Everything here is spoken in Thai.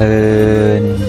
เทิน